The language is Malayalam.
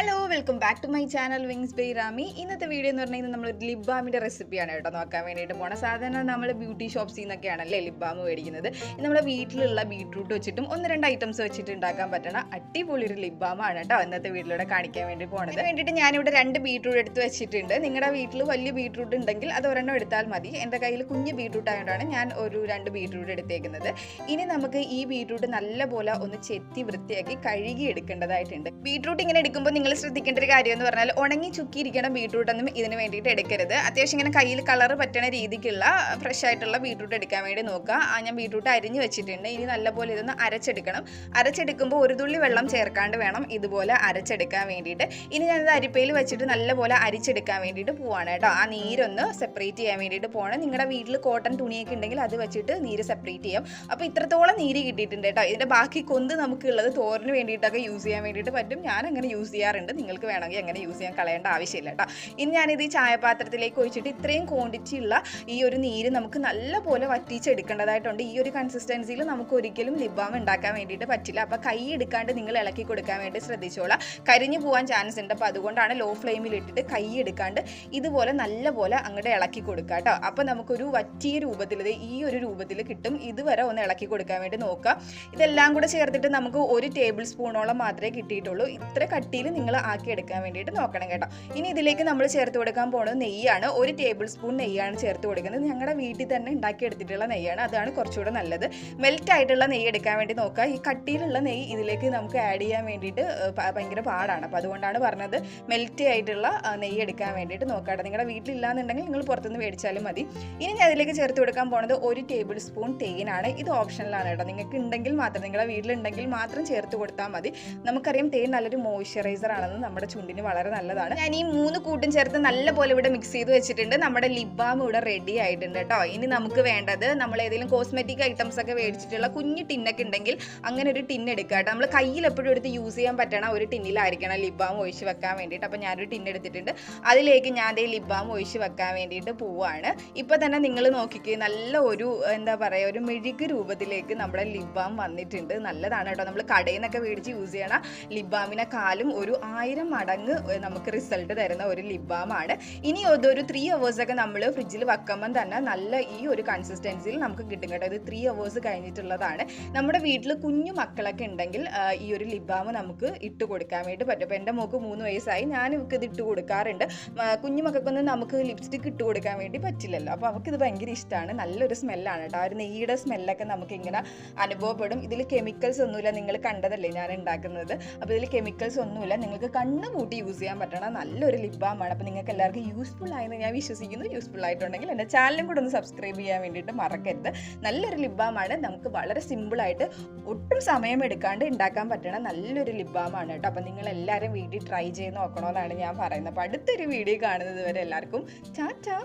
Hello welcome back to my channel wings by Rami ഇന്നത്തെ വീഡിയോ എന്ന് പറഞ്ഞാൽ നമ്മൾ ലിപ് റെസിപ്പിയാണ് കേട്ടോ നോക്കാൻ വേണ്ടിയിട്ട് പോണ. സാധാരണ നമ്മൾ ബ്യൂട്ടി ഷോപ്സിൽ നിന്നൊക്കെയാണല്ലേ ലിപ് ബാം മേടിക്കുന്നത്. നമ്മുടെ വീട്ടിലുള്ള ബീട്രൂട്ട് വെച്ചിട്ടും ഒന്ന് രണ്ട് ഐറ്റംസ് വെച്ചിട്ട് ഉണ്ടാക്കാൻ പറ്റണ അടിപൊളി ഒരു ലിപ് ബാമാണ് കേട്ടോ ഇന്നത്തെ വീട്ടിലൂടെ കാണിക്കാൻ വേണ്ടി പോണത്. വേണ്ടിയിട്ട് ഞാനിവിടെ രണ്ട് ബീട്രൂട്ട് എടുത്ത് വെച്ചിട്ടുണ്ട്. നിങ്ങളുടെ വീട്ടിൽ വലിയ ബീട്രൂട്ട് ഉണ്ടെങ്കിൽ അത് ഒരെണ്ണം എടുത്താൽ മതി. എന്റെ കയ്യിൽ കുഞ്ഞ് ബീട്രൂട്ട് ആയതുകൊണ്ടാണ് ഞാൻ ഒരു രണ്ട് ബീട്രൂട്ട് എടുത്തേക്കുന്നത്. ഇനി നമുക്ക് ഈ ബീട്രൂട്ട് നല്ലപോലെ ഒന്ന് ചെത്തി വൃത്തിയാക്കി കഴുകി എടുക്കേണ്ടതായിട്ടുണ്ട്. ബീട്രൂട്ട് ഇങ്ങനെ എടുക്കുമ്പോൾ നിങ്ങൾ ശ്രദ്ധിക്കേണ്ട ഒരു കാര്യം എന്ന് പറഞ്ഞാൽ ഉണങ്ങി ചുക്കിയിരിക്കണം ബീട്രൂട്ട് ഒന്നും ഇതിന് വേണ്ടിയിട്ട് എടുക്കരുത്. അത്യാവശ്യം ഇങ്ങനെ കയ്യിൽ കളർ പറ്റണ രീതിക്കുള്ള ഫ്രഷ് ആയിട്ടുള്ള ബീട്രൂട്ട് എടുക്കാൻ വേണ്ടി നോക്കുക. ആ ഞാൻ ബീട്രൂട്ട് അരിഞ്ഞ് വെച്ചിട്ടുണ്ട്. ഇനി നല്ലപോലെ ഇതൊന്ന് അരച്ചെടുക്കണം. അരച്ചെടുക്കുമ്പോൾ ഒരു തുള്ളി വെള്ളം ചേർക്കാണ്ട് വേണം ഇതുപോലെ അരച്ചെടുക്കാൻ വേണ്ടിയിട്ട്. ഇനി ഞാനത് അരിപ്പയിൽ വെച്ചിട്ട് നല്ലപോലെ അരിച്ചെടുക്കാൻ വേണ്ടിയിട്ട് പോവാണ് കേട്ടോ. ആ നീരൊന്ന് സെപ്പറേറ്റ് ചെയ്യാൻ വേണ്ടിയിട്ട് പോകണം നിങ്ങളുടെ വീട്ടിൽ കോട്ടൺ തുണിയൊക്കെ ഉണ്ടെങ്കിൽ അത് വെച്ചിട്ട് നീര് സെപ്പറേറ്റ് ചെയ്യാം. അപ്പോൾ ഇത്രത്തോളം നീര് കിട്ടിയിട്ടുണ്ട് കേട്ടോ. ഇതിന്റെ ബാക്കി കൊന്ത് നമുക്കുള്ളത് തോരന് വേണ്ടിയിട്ടൊക്കെ യൂസ് ചെയ്യാൻ വേണ്ടിയിട്ട് പറ്റും. ഞാൻ അങ്ങനെ യൂസ് ചെയ്യാറുണ്ട്. നിങ്ങൾക്ക് വേണമെങ്കിൽ അങ്ങനെ യൂസ് ചെയ്യാൻ കളയേണ്ട ആവശ്യമില്ല കേട്ടോ. ഇനി ഞാനിത് ഈ ചായപാത്രത്തിലേക്ക് ഒഴിച്ചിട്ട് ഇത്രയും ക്വാണ്ടിറ്റി ഉള്ള ഈ ഒരു നീര് നമുക്ക് നല്ലപോലെ വറ്റിച്ചെടുക്കേണ്ടതായിട്ടുണ്ട്. ഈ ഒരു കൺസിസ്റ്റൻസിയിൽ നമുക്ക് ഒരിക്കലും ലിബാം ഉണ്ടാക്കാൻ വേണ്ടിയിട്ട് പറ്റില്ല. അപ്പോൾ കൈ എടുക്കാണ്ട് നിങ്ങൾ ഇളക്കി കൊടുക്കാൻ വേണ്ടി ശ്രദ്ധിച്ചോളാം. കരിഞ്ഞു പോകാൻ ചാൻസ് ഉണ്ട്. അപ്പോൾ അതുകൊണ്ടാണ് ലോ ഫ്ലെയിമിൽ ഇട്ടിട്ട് കൈ എടുക്കാണ്ട് ഇതുപോലെ നല്ലപോലെ അങ്ങോട്ട് ഇളക്കി കൊടുക്കുക കേട്ടോ. അപ്പോൾ നമുക്കൊരു വറ്റിയ രൂപത്തിൽ ഈ ഒരു രൂപത്തിൽ കിട്ടും. ഇതുവരെ ഒന്ന് ഇളക്കി കൊടുക്കാൻ വേണ്ടി നോക്കുക ഇതെല്ലാം കൂടെ ചേർത്തിട്ട് നമുക്ക് ഒരു ടേബിൾ സ്പൂണോളം മാത്രമേ കിട്ടിയിട്ടുള്ളൂ. ഇത്ര കട്ടിയിൽ നിങ്ങൾ ആക്കി എടുക്കാൻ വേണ്ടിയിട്ട് നോക്കണം കേട്ടോ. ഇനി ഇതിലേക്ക് നമ്മൾ ചേർത്ത് കൊടുക്കാൻ പോകുന്നത് നെയ്യാണ്. ഒരു ടേബിൾ സ്പൂൺ നെയ്യാണ് ചേർത്ത് കൊടുക്കുന്നത്. ഞങ്ങളുടെ വീട്ടിൽ തന്നെ ഉണ്ടാക്കി എടുത്തിട്ടുള്ള നെയ്യാണ്. അതാണ് കുറച്ചുകൂടെ നല്ലത്. മെൽറ്റ് ആയിട്ടുള്ള നെയ്യ് എടുക്കാൻ വേണ്ടി നോക്കുക. ഈ കട്ടിയിലുള്ള നെയ്യ് ഇതിലേക്ക് നമുക്ക് ആഡ് ചെയ്യാൻ വേണ്ടിയിട്ട് ഭയങ്കര പാടാണ്. അപ്പോൾ അതുകൊണ്ടാണ് പറഞ്ഞത് മെൽറ്റ് ആയിട്ടുള്ള നെയ്യ് എടുക്കാൻ വേണ്ടിയിട്ട് നോക്കാട്ടെ നിങ്ങളുടെ വീട്ടിലില്ലാന്നുണ്ടെങ്കിൽ നിങ്ങൾ പുറത്തുനിന്ന് മേടിച്ചാലും മതി. ഇനി ഞാൻ അതിലേക്ക് ചേർത്ത് കൊടുക്കാൻ പോണത് ഒരു ടേബിൾ സ്പൂൺ തേനാണ്. ഇത് ഓപ്ഷനിലാണ് കേട്ടോ. നിങ്ങൾക്ക് ഉണ്ടെങ്കിൽ മാത്രം നിങ്ങളുടെ വീട്ടിലുണ്ടെങ്കിൽ മാത്രം ചേർത്ത് കൊടുത്താൽ മതി. നമുക്കറിയാം തേൻ നല്ലൊരു മോയ്സ്ചറൈസർ ആണെന്ന് നമ്മുടെ ചുണ്ടിന് വളരെ നല്ലതാണ്. ഞാൻ ഈ മൂന്ന് കൂട്ടും ചേർത്ത് നല്ലപോലെ ഇവിടെ മിക്സ് ചെയ്ത് വെച്ചിട്ടുണ്ട്. നമ്മുടെ ലിബാം ഇവിടെ റെഡി ആയിട്ടുണ്ട് കേട്ടോ. ഇനി നമുക്ക് വേണ്ടത് നമ്മൾ ഏതെങ്കിലും കോസ്മെറ്റിക് ഐറ്റംസ് ഒക്കെ മേടിച്ചിട്ടുള്ള കുഞ്ഞു ടിന്നൊക്കെ ഉണ്ടെങ്കിൽ അങ്ങനെ ഒരു ടിൻ എടുക്കുക കേട്ടോ. നമ്മൾ കയ്യിൽ എപ്പോഴും എടുത്ത് യൂസ് ചെയ്യാൻ പറ്റണ ഒരു ടിന്നിലായിരിക്കണം ലിബാം ഒഴിച്ച് വെക്കാൻ വേണ്ടിയിട്ട്. അപ്പോൾ ഞാനൊരു ടിൻ എടുത്തിട്ടുണ്ട്. അതിലേക്ക് ഞാൻ ദേ ലിബാം ഒഴിച്ച് വെക്കാൻ വേണ്ടിയിട്ട് പോവാണ്. ഇപ്പൊ തന്നെ നിങ്ങൾ നോക്കിക്കേ നല്ല ഒരു എന്താ പറയുക ഒരു മെഴുക് രൂപത്തിലേക്ക് നമ്മുടെ ലിബാം വന്നിട്ടുണ്ട്. നല്ലതാണ് കേട്ടോ. നമ്മൾ കടയിൽ നിന്നൊക്കെ മേടിച്ച് യൂസ് ചെയ്യണ ലിബാമിനെക്കാളും ഒരു ആയിരം മടങ്ങ് നമുക്ക് റിസൾട്ട് തരുന്ന ഒരു ലിബാമാണ് ഇനി ഒരു ത്രീ ഒക്കെ നമ്മൾ ഫ്രിഡ്ജിൽ വെക്കുമ്പം തന്നെ നല്ല ഈ ഒരു കൺസിസ്റ്റൻസിയിൽ നമുക്ക് കിട്ടും കേട്ടോ. ഇത് ത്രീ അവേഴ്സ് കഴിഞ്ഞിട്ടുള്ളതാണ്. നമ്മുടെ വീട്ടിൽ കുഞ്ഞു മക്കളൊക്കെ ഉണ്ടെങ്കിൽ ഈ ഒരു ലിബാം നമുക്ക് ഇട്ട് കൊടുക്കാൻ വേണ്ടി പറ്റും. അപ്പോൾ എന്റെ മോക്ക് മൂന്ന് വയസ്സായി ഞാൻ ഇവർക്ക് ഇത് ഇട്ട് കൊടുക്കാറുണ്ട്. കുഞ്ഞു മക്കൾക്കൊന്നും നമുക്ക് ലിപ്സ്റ്റിക് ഇട്ട് കൊടുക്കാൻ വേണ്ടി പറ്റില്ലല്ലോ. അപ്പോൾ അവർക്ക് ഇത് ഭയങ്കര ഇഷ്ടമാണ് നല്ലൊരു സ്മെല്ലാണ് കേട്ടോ. ആ ഒരു നെയ്യുടെ സ്മെല്ലൊക്കെ നമുക്ക് ഇങ്ങനെ അനുഭവപ്പെടും. ഇതിൽ കെമിക്കൽസ് ഒന്നുമില്ല. നിങ്ങൾ കണ്ടതല്ലേ ഞാൻ ഉണ്ടാക്കുന്നത്. അപ്പോൾ ഇതിൽ കെമിക്കൽസ് ഒന്നുമില്ല. നിങ്ങൾക്ക് കണ്ണ് കൂട്ടി യൂസ് ചെയ്യാൻ പറ്റണ നല്ലൊരു ലിബാമാണ് അപ്പോൾ നിങ്ങൾക്ക് എല്ലാവർക്കും യൂസ്ഫുൾ ആയെന്ന് ഞാൻ വിശ്വസിക്കുന്നു. യൂസ്ഫുൾ ആയിട്ടുണ്ടെങ്കിൽ എന്റെ ചാനലും കൂടെ ഒന്ന് സബ്സ്ക്രൈബ് ചെയ്യാൻ വേണ്ടിയിട്ട് മറക്കരുത്. നല്ലൊരു ലിബാമാണ് നമുക്ക് വളരെ സിമ്പിളായിട്ട് ഒട്ടും സമയം എടുക്കാണ്ട് ഉണ്ടാക്കാൻ പറ്റണ നല്ലൊരു ലിബാമാണ് കേട്ടോ. അപ്പോൾ നിങ്ങൾ എല്ലാവരും വീട്ടിൽ ട്രൈ ചെയ്ത് നോക്കണമെന്നാണ് ഞാൻ പറയുന്നത്. അപ്പോൾ അടുത്തൊരു വീഡിയോ കാണുന്നത് വരെ എല്ലാവർക്കും ചാ.